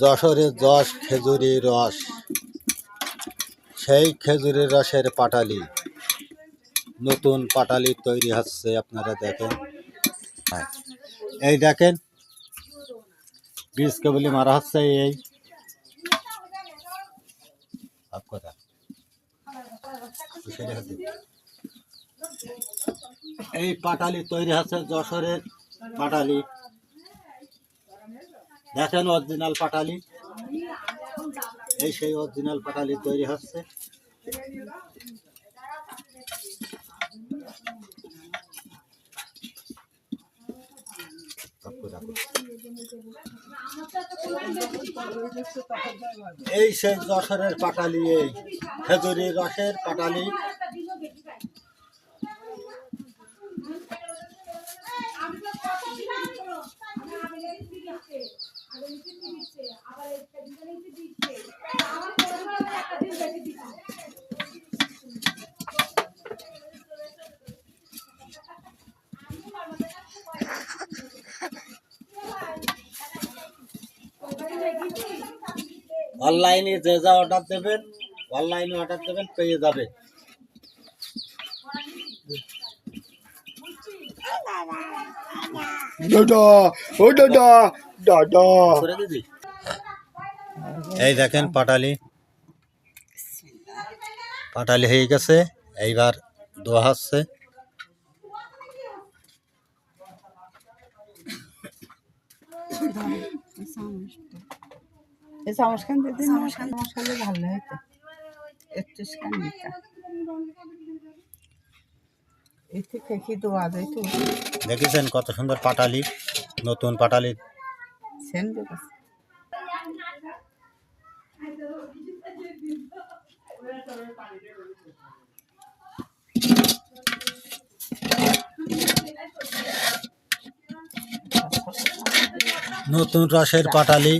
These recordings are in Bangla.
যশোরের যশ খেজুরি রস, সেই খেজুরের রসের পাটালি। নতুন পাটালি তৈরি হচ্ছে, আপনারা দেখেন। হ্যাঁ। এই দেখেন বীজ কেবলি মারা হচ্ছে এই। এই পাটালি তৈরি হচ্ছে যশোরের পাটালি। দেখেন অরিজিনাল পাটালি। এই সেই অরিজিনাল পাটালি তৈরি হচ্ছে। এই সেই যশোরের পাটালি, এই খেজুরি রসের পাটালি। অনলাইনে যে যা অর্ডার দেবেন অনলাইনে অর্ডার দেবেন পেয়ে যাবে। দাদা ও দাদা দাদা। করে দিবি? এই দেখেন পাটালি। পাটালি হয়ে গেছে এইবার দোয়া হচ্ছে। চামচখান দিদি চামচখান মশালে ভালো হইতো একটু দোয়া দেয় তো দেখেছেন কত সুন্দর পাটালি নতুন পাটালি। সেন নতুন রসের পাটালি।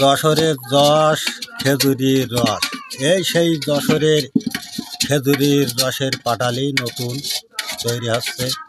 যশোরের যশ খেজুরির রস। এই সেই যশোরের খেজুরির রসের পাটালি নতুন তৈরি হচ্ছে।